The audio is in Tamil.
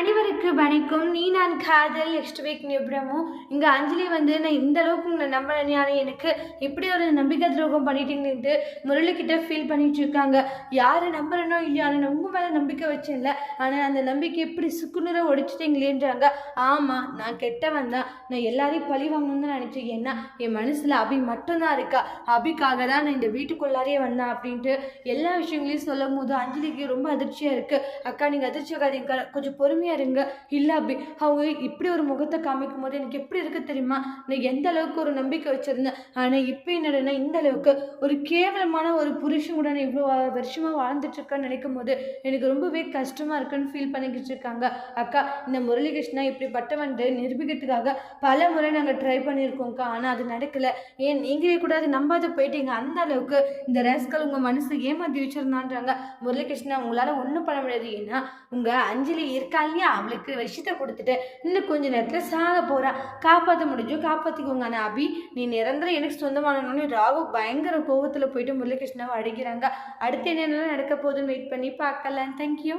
அனைவருக்கு வணக்கம். நீ நான் காதல் நெக்ஸ்ட் வீக் நிபுணமும் இங்கே அஞ்சலி வந்து நான் இந்த அளவுக்கு உங்களை நம்புறேன் எனக்கு இப்படி ஒரு நம்பிக்கை துரோகம் பண்ணிட்டீங்கன்ட்டு முரளிக்கிட்ட ஃபீல் பண்ணிட்டு இருக்காங்க. யாரை நம்புறனோ இல்லையோ ஆனால் உங்கள் மேலே நம்பிக்கை வச்சேன்ல. ஆனால் அந்த நம்பிக்கை எப்படி சுக்குநூற ஒடிச்சிட்டீங்களேன்றாங்க. ஆமாம் நான் கெட்டவன் தான். நான் எல்லாரையும் பழி வாங்கணும்னு நினச்சேன். ஏன்னா என் மனசில் அபி மட்டும்தான் இருக்கா. அபிக்காக தான் நான் இந்த வீட்டுக்குள்ளாரே வந்தேன் அப்படின்ட்டு எல்லா விஷயங்களையும் சொல்லும் போது அஞ்சலிக்கு ரொம்ப அதிர்ச்சியாக இருக்குது அக்கா நீங்கள் அதிர்ச்சி ஆகாதீங்க கொஞ்சம் பொறுமையாக இருங்க. இல்லை அபி அவங்க இப்படி ஒரு முகத்தை காமிக்கும் போது எனக்கு எப்படி இருக்குது தெரியுமா? நான் எந்த அளவுக்கு ஒரு நம்பிக்கை வச்சுருந்தேன்? ஆனால் இப்போ என்னடனா இந்த அளவுக்கு ஒரு கேவலமான ஒரு புருஷன் கூட நான் இவ்வளோ வருஷமாக வாழ்ந்துட்டுருக்கேன்னு நினைக்கும் போது எனக்கு ரொம்பவே கஷ்டமாக இருக்குன்னு ஃபீல் பண்ணிக்கிட்டு இருக்காங்க. அக்கா இந்த முரளிகிருஷ்ணா இப்படிப்பட்டவன் நிரூபிக்கிறதுக்காக பல முறை நாங்கள் ட்ரை பண்ணியிருக்கோம்க்கா ஆனால் அது நடக்கலை. ஏன் நீங்களே கூட அது நம்பாத போயிட்டீங்க. அந்த அளவுக்கு இந்த ரேஸ்கள் உங்கள் மனசு ஏமாற்றி வச்சுருந்தான்றாங்க. முரளிகிருஷ்ணா உங்களால் ஒன்றும் பண்ண முடியாது. ஏன்னா உங்கள் அஞ்சலி இருக்கா இல்லையா அவளுக்கு விஷயத்தை கொடுத்துட்டு இன்னும் கொஞ்ச நேரத்தில் சாக போகிறா காப்பாற்ற முடிஞ்சோ காப்பாற்றிக்கோங்க ஆனால் அபி. நீ நிரந்தரம் எனக்கு சொந்தமானோன்னு ராகு பயங்கர கோவத்தில் போயிட்டு முரளிகிருஷ்ணாவை அடிக்கிறாங்க. அடுத்து என்னென்ன நடக்க போகுதுன்னு வெயிட் பண்ணி பார்க்கலாம். தேங்க்யூ